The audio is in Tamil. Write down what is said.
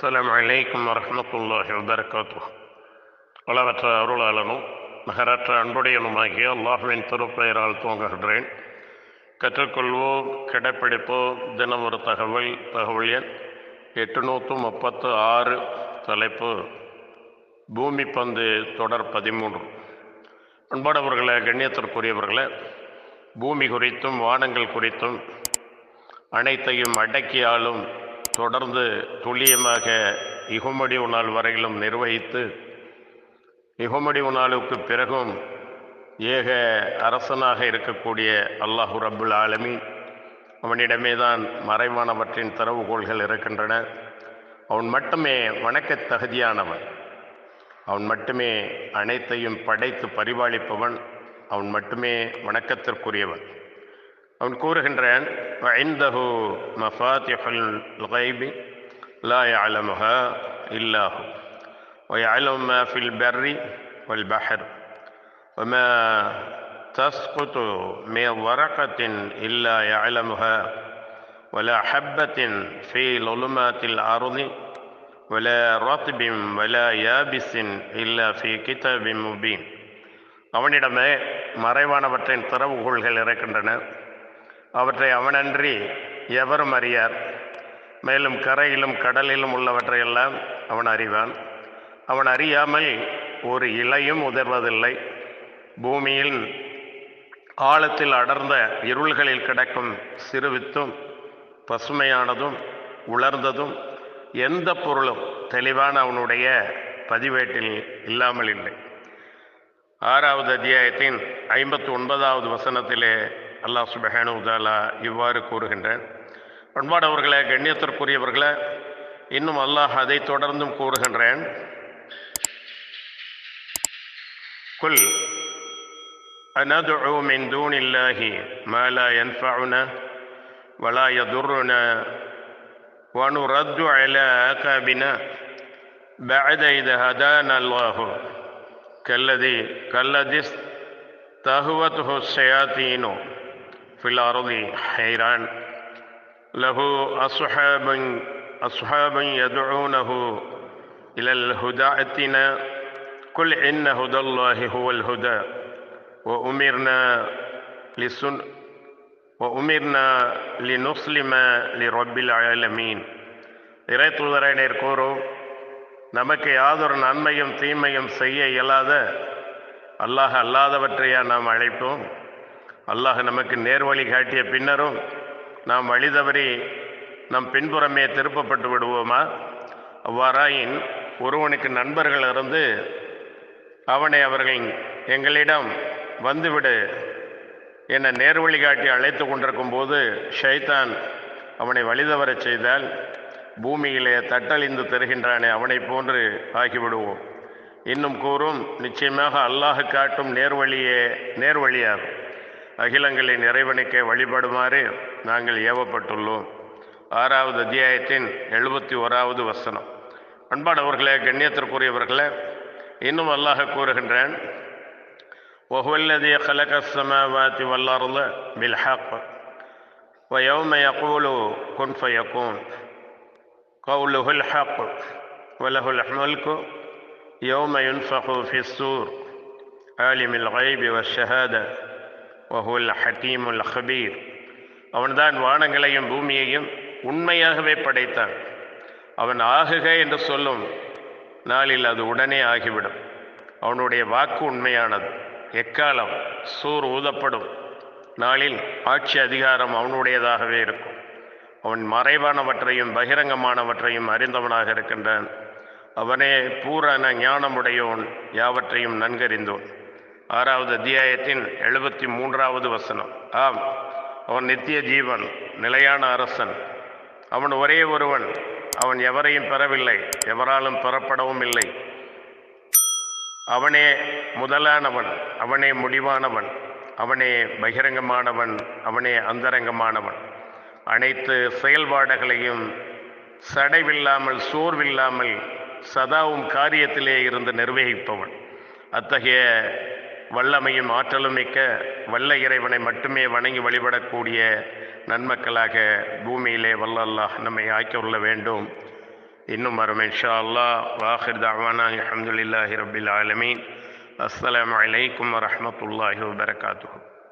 அஸ்லாம் அலைக்கும் வரமத்துல்லாஹி வபரகாத்துஹ். வளரற்ற அருளாளனும் நகரற்ற அன்புடையனுமாகிய அல்லாஹுவின் திருப்பெயரால் துவங்குகின்றேன். கற்றுக்கொள்வோம் கடைப்பிடிப்போம் தினம் ஒரு தகவல் தகவல் எண் எட்டுநூற்று முப்பத்து ஆறு தலைப்பு பூமி பந்து தொடர் பதிமூன்று. அன்பானவர்களை கண்ணியத்திற்குரியவர்களை பூமி குறித்தும் வானங்கள் குறித்தும் அனைத்தையும் அடக்கியாலும் தொடர்ந்து துல்லியமாக இகுமடிவு நாள் வரையிலும் நிர்வகித்து இகுமடிவு நாளுக்கு பிறகும் ஏக அரசனாக இருக்கக்கூடிய அல்லாஹு ரபுல் ஆலமி அவனிடமே தான் மறைவானவற்றின் திறவுகோள்கள் இருக்கின்றன. அவன் மட்டுமே வணக்கத் தகுதியானவன். அவன் மட்டுமே அனைத்தையும் படைத்து பரிபாலிப்பவன். அவன் மட்டுமே வணக்கத்திற்குரியவன். அவன் கூறுகின்றான் وعنده مفاتح الغيب لا يعلمها إلا هو ويعلم ما في البر والبحر وما تسقط من ورقة إلا يعلمها ولا حبة في ظلمات الأرض ولا رطب ولا يابس إلا في كتاب مبين அவனிடமே மறைவானவற்றின் திறவுகோள்கள் இருக்கின்றன அவற்றை அவனன்றி எவரும் அறியார். மேலும் கரையிலும் கடலிலும் உள்ளவற்றையெல்லாம் அவன் அறிவான். அவன் அறியாமல் ஒரு இலையும் உதர்வதில்லை. பூமியில் ஆழத்தில் அடர்ந்த இருள்களில் கிடக்கும் சிறுவித்தும் பசுமையானதும் உலர்ந்ததும் எந்த பொருளும் தெளிவான அவனுடைய பதிவேட்டில் இல்லாமல் இல்லை. ஆறாவது அத்தியாயத்தின் ஐம்பத்தி ஒன்பதாவது வசனத்திலே அல்லாஹ் சுபஹானு தாலா இவ்வாறு கூறுகின்றேன் பண்பாடவர்களே கண்ணியத்திற்குரியவர்களே இன்னும் அல்லாஹ் அதை தொடர்ந்தும் கூறுகின்றேன் குல் أندعو من دون الله ما لا ينفعنا ولا يضرنا ونرد على أعقابنا بعد إذا هدانا الله كالذي كالذي استهوته الشياطين في الأرض حيران له أصحاب أصحاب يدعونه إلى الهدى ائتنا قل إن هدى الله هو الهدى وأمرنا لسن وأمرنا لنسلم لرب العالمين இறை தூதரனர் கூறும் நமக்கு யாதொரு நன்மையும் தீமையும் செய்ய இயலாத அல்லாஹ் அல்லாதவற்றையா நாம் அழைப்போம் அல்லாஹ் நமக்கு நேர்வழி காட்டிய பின்னரும் நாம் வழி தவறி நம் பின்புறமே திருப்பப்பட்டு விடுவோமா? அவ்வாறாயின் ஒருவனுக்கு நண்பர்கள் இருந்து அவனை அவர்கள் எங்களிடம் வந்துவிடு என்னை நேர்வழி காட்டி அழைத்து கொண்டிருக்கும் போது ஷைத்தான் அவனை வழிதவரச் செய்தால் பூமியிலே தட்டழிந்து தருகின்றானே அவனைப் போன்று ஆகிவிடுவோம் இன்னும் கூறும் நிச்சயமாக அல்லாஹ் காட்டும் நேர்வழியே நேர்வழியாகும். அகிலங்களின் இறைவனுக்கே வழிபடுமாறு நாங்கள் ஏவப்பட்டுள்ளோம் ஆறாவது அத்தியாயத்தின் எழுபத்தி ஓராவது வசனம் அன்பானவர்களே கண்ணியத்திற்குரியவர்களே இன்னும் அல்லாஹ் கூறுகின்றான் وهو الذي خلق السماوات والأرض بالحق ويوم يقول كن فيكون قوله الحق وله الملك يوم ينفخ في السور عالم الغيب والشهادة வஹுல் ஹக்கீமுல் ஹபீர். அவன்தான் வானங்களையும் பூமியையும் உண்மையாகவே படைத்தான். அவன் ஆகுக என்று சொல்லும் நாளில் அது உடனே ஆகிவிடும். அவனுடைய வாக்கு உண்மையானது. எக்காலம்? சூர் ஊதப்படும். நாளில் ஆட்சி அதிகாரம் அவனுடையதாகவே இருக்கும். அவன் மறைவானவற்றையும் பகிரங்கமானவற்றையும் அறிந்தவனாக இருக்கின்றான். அவனே பூரண ஞானமுடையவன் யாவற்றையும் நன்கறிந்தோன். ஆறாவது அத்தியாயத்தின் எழுபத்தி மூன்றாவது வசனம். ஆம் அவன் நித்திய ஜீவன் நிலையான அரசன். அவன் ஒரே ஒருவன் அவன் எவரையும் பெறவில்லை எவராலும் பெறப்படவும் இல்லை. அவனே முதலானவன் அவனே முடிவானவன் அவனே பகிரங்கமானவன் அவனே அந்தரங்கமானவன். அனைத்து செயல்பாடுகளையும் சடைவில்லாமல் சோர்வில்லாமல் சதாவும் காரியத்திலே இருந்து நிர்வகிப்பவன். அத்தகைய வல்லமையும் ஆற்றலும் மிக்க வல்ல இறைவனை மட்டுமே வணங்கி வழிபடக்கூடிய நன்மக்களாக பூமியிலே வல்ல அல்லாஹ் நம்மை ஆக்கியுள்ள வேண்டும். இன்னும் வரும் இன்ஷா அல்லாஹ் வாஹிர் தாவானா அஹமதுல்லாஹி ரபில் ஆலமீன். அஸ்லாம் வலைக்கம் வரமத்துல்லாஹி வபரகாத்துஹு.